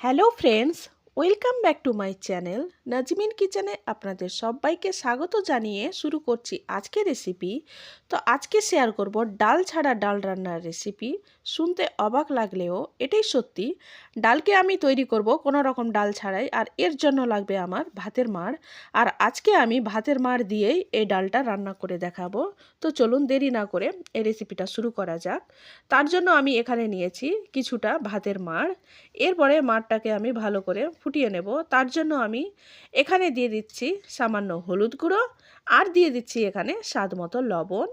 Hello friends welcome back to my channel Nazmin কিচেনে আপনাদের সবাইকে স্বাগত জানিয়ে শুরু করছি আজকে রেসিপি তো আজকে শেয়ার করব ডাল ছাড়া ডাল রান্নার রেসিপি শুনতে অবাক লাগলেও এটাই সত্যি। ডালকে আমি তৈরি করব কোনো রকম ডাল ছাড়াই আর এর জন্য লাগবে আমার ভাতের মাড়। আর আজকে আমি ভাতের মাড় দিয়েই এই ডালটা রান্না করে দেখাবো। তো চলুন দেরি না করে এই রেসিপিটা শুরু করা যাক। তার জন্য আমি এখানে নিয়েছি কিছুটা ভাতের মাড়। এরপরে মাড়টাকে আমি ভালো করে ফুটিয়ে নেব। তার জন্য আমি এখানে দিয়ে দিচ্ছি সামান্য হলুদ গুঁড়ো আর দিয়ে দিচ্ছি এখানে স্বাদ মতো লবণ।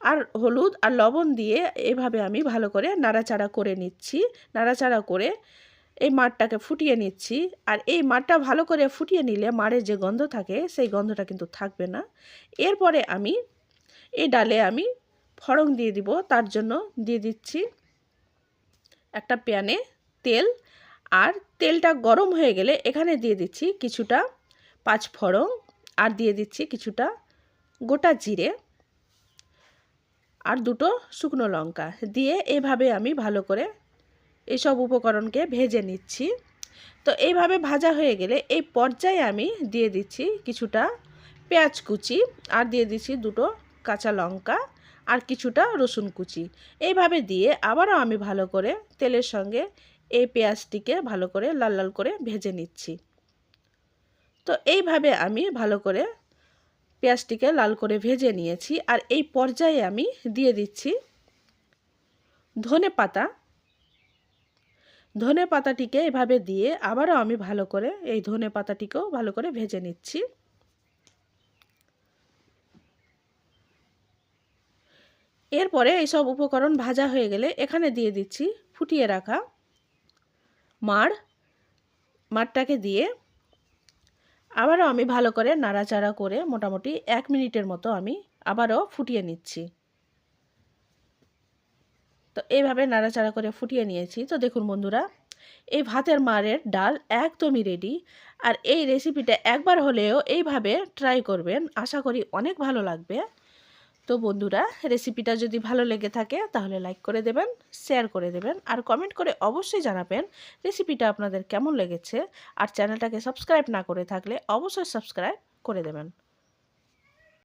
আর হলুদ আর লবণ দিয়ে এভাবে আমি ভালো করে নাড়াচাড়া করে নিচ্ছি। নাড়াচাড়া করে এই মাঠটাকে ফুটিয়ে নিচ্ছি। আর এই মাঠটা ভালো করে ফুটিয়ে নিলে মাড়ের যে গন্ধ থাকে, সেই গন্ধটা কিন্তু থাকবে না। এরপরে আমি এই ডালে আমি ফড়ং দিয়ে দিব। তার জন্য দিয়ে দিচ্ছি একটা প্যানে তেল আর তেলটা গরম হয়ে গেলে এখানে দিয়ে দিচ্ছি কিছুটা পাঁচ ফড়ং আর দিয়ে দিচ্ছি কিছুটা গোটা জিরে আর দুটো শুকনো লঙ্কা। দিয়ে এভাবে আমি ভালো করে এইসব উপকরণকে ভেজে নিচ্ছি। তো এইভাবে ভাজা হয়ে গেলে এই পর্যায়ে আমি দিয়ে দিচ্ছি কিছুটা পেঁয়াজ কুচি আর দিয়ে দিচ্ছি দুটো কাঁচা লঙ্কা আর কিছুটা রসুন কুচি। এইভাবে দিয়ে আবারও আমি ভালো করে তেলের সঙ্গে এই পেঁয়াজটিকে ভালো করে লাল লাল করে ভেজে নিচ্ছি। তো এইভাবে আমি ভালো করে পেঁয়াজটিকে লাল করে ভেজে নিয়েছি আর এই পর্যায়ে আমি দিয়ে দিচ্ছি ধনে পাতা। ধনে পাতাটিকে এভাবে দিয়ে আবারও আমি ভালো করে এই ধনে পাতাটিকেও ভালো করে ভেজে নিচ্ছি। এরপরে এইসব উপকরণ ভাজা হয়ে গেলে এখানে দিয়ে দিচ্ছি ফুটিয়ে রাখা মাড় মাড়টাকে দিয়ে আবারও আমি ভালো করে নাড়াচাড়া করে মোটামুটি এক মিনিটের মতো আমি আবারও ফুটিয়ে নিচ্ছি। তো এইভাবে নাড়াচাড়া করে ফুটিয়ে নিয়েছি। তো দেখুন বন্ধুরা, এই ভাতের মারের ডাল একদমই রেডি আর এই রেসিপিটা একবার হলেও এইভাবে ট্রাই করবেন। আশা করি অনেক ভালো লাগবে। তো বন্ধুরা রেসিপিটা যদি ভালো লেগে থাকে, তাহলে লাইক করে দেবেন শেয়ার করে দেবেন, আর কমেন্ট করে অবশ্যই জানাবেন রেসিপিটা আপনাদের কেমন লেগেছে। আর চ্যানেলটাকে সাবস্ক্রাইব না করে থাকলে অবশ্যই সাবস্ক্রাইব করে দেবেন।